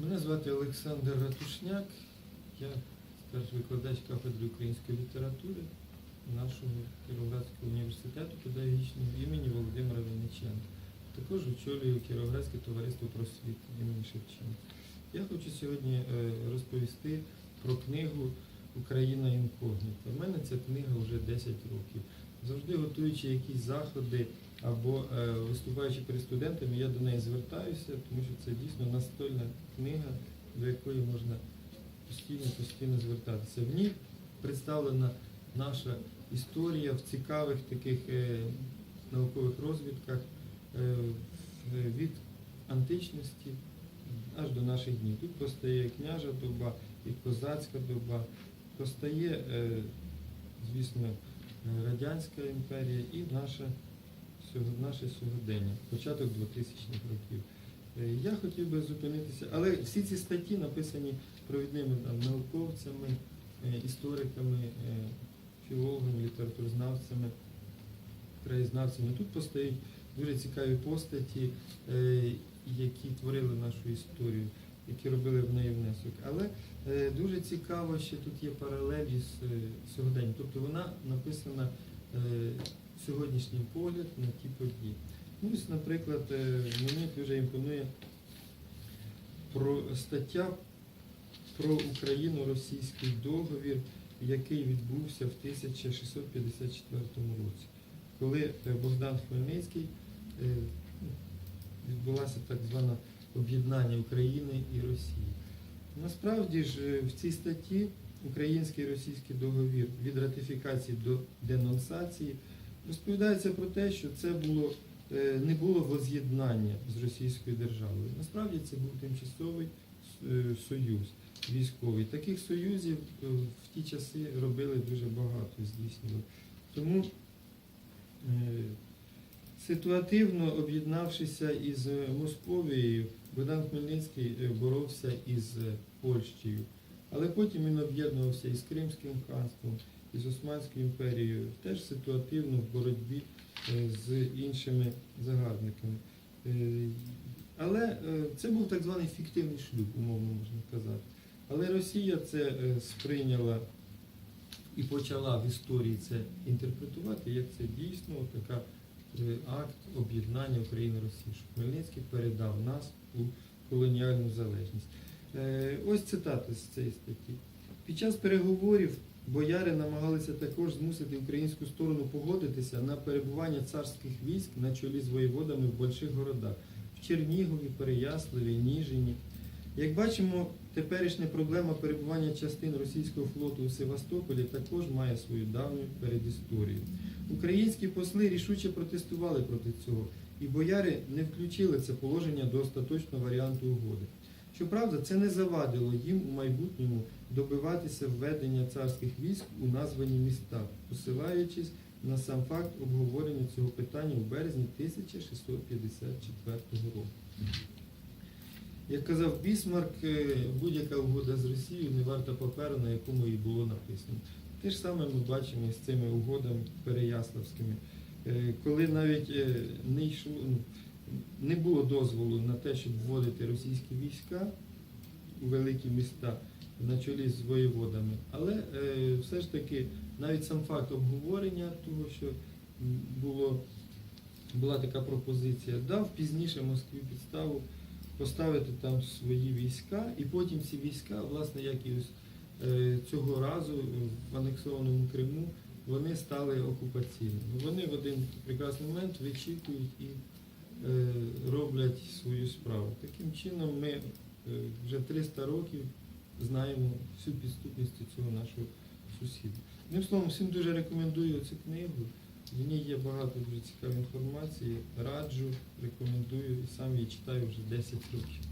Мене звати Олександр Ратушняк, я старший викладач кафедри української літератури нашого Кіровоградського університету педагогічного імені Володимира Винниченка. Також очолюю Кіровоградське товариство просвіти імені Шевченка. Я хочу сьогодні е, розповісти про книгу Україна інкогніта. У мене ця книга вже 10 років. Завжди готуючи якісь заходи або е, виступаючи перед студентами, я до неї звертаюся, тому що це дійсно настольна книга, до якої можна постійно постійно звертатися. В ній представлена наша історія в цікавих таких е, наукових розвідках е, від античності аж до наших днів. Тут постає княжа доба і козацька доба, постає, звісно, Радянська імперія і сього- наше сьогодення, початок 2000-х років. Е, Я хотів би зупинитися, але всі ці статті написані провідними там, науковцями, е, істориками, е, філологами, літературознавцями, краєзнавцями. Тут постають дуже цікаві постаті, е, які творили нашу історію, які робили в неї внесок. Але е, дуже цікаво, що тут є паралелі з е, сьогоденням. Тобто вона написана е, сьогоднішній погляд на ті події. Ну, ось, наприклад, е, мені дуже імпонує про стаття про Україно-російський договір, який відбувся в 1654 році, коли е, Богдан Хмельницький е, відбулося так зване об'єднання України і Росії. Насправді ж е, в цій статті український і російський договір від ратифікації до денонсації розповідається про те, що це було е, не було воз'єднання з Російською державою. Насправді це був тимчасовий е, союз військовий. Таких союзів в ті часи робили дуже багато, здійснювали. Тому ситуативно об'єднавшися із Московією, Богдан Хмельницький е, боровся із е, Польщею. Але потім він об'єднувався із Кримським ханством, із Османською імперією, теж ситуативно в боротьбі е, з іншими загарбниками. Але це був так званий фіктивний шлюб, умовно можна казати. Але Росія це сприйняла і почала в історії це інтерпретувати, як це дійсно така акт об'єднання України Росії. що Хмельницький передав нас у колоніальну залежність. Е, Ось цитата з цієї статті. Під час переговорів бояри намагалися також змусити українську сторону погодитися на перебування царських військ на чолі з воєводами в больших городах в Чернігові, Переяславі, Ніжині. Як бачимо, теперішня проблема перебування частин російського флоту у Севастополі також має свою давню передісторію. Українські посли рішуче протестували проти цього, і бояри не включили це положення до остаточного варіанту угоди. Щоправда, це не завадило їм у майбутньому добиватися введення царських військ у названі міста, посилаючись на сам факт обговорення цього питання у березні 1654 року. Як казав Бісмарк, е, будь-яка угода з Росією не варта паперу, на якому їй було написано. Те ж саме ми бачимо з цими угодами переяславськими. Е, Коли навіть е, не йшло, ну, не було дозволу на те, щоб вводити російські війська у великі міста на чолі з воєводами. Але все ж таки навіть сам факт обговорення того, що було, була така пропозиція, дав пізніше Москві підставу поставити там свої війська, і потім ці війська, власне, як і е, цього разу в анексованому Криму, вони стали окупаційними. Вони в один прекрасний момент вичікують і е, роблять свою справу. Таким чином ми е, вже 300 років знаємо всю підступність цього нашого сусіда. Одним словом, всім дуже рекомендую цю книгу. В ній є багато дуже цікавої інформації. Раджу, рекомендую і сам її читаю вже 10 років.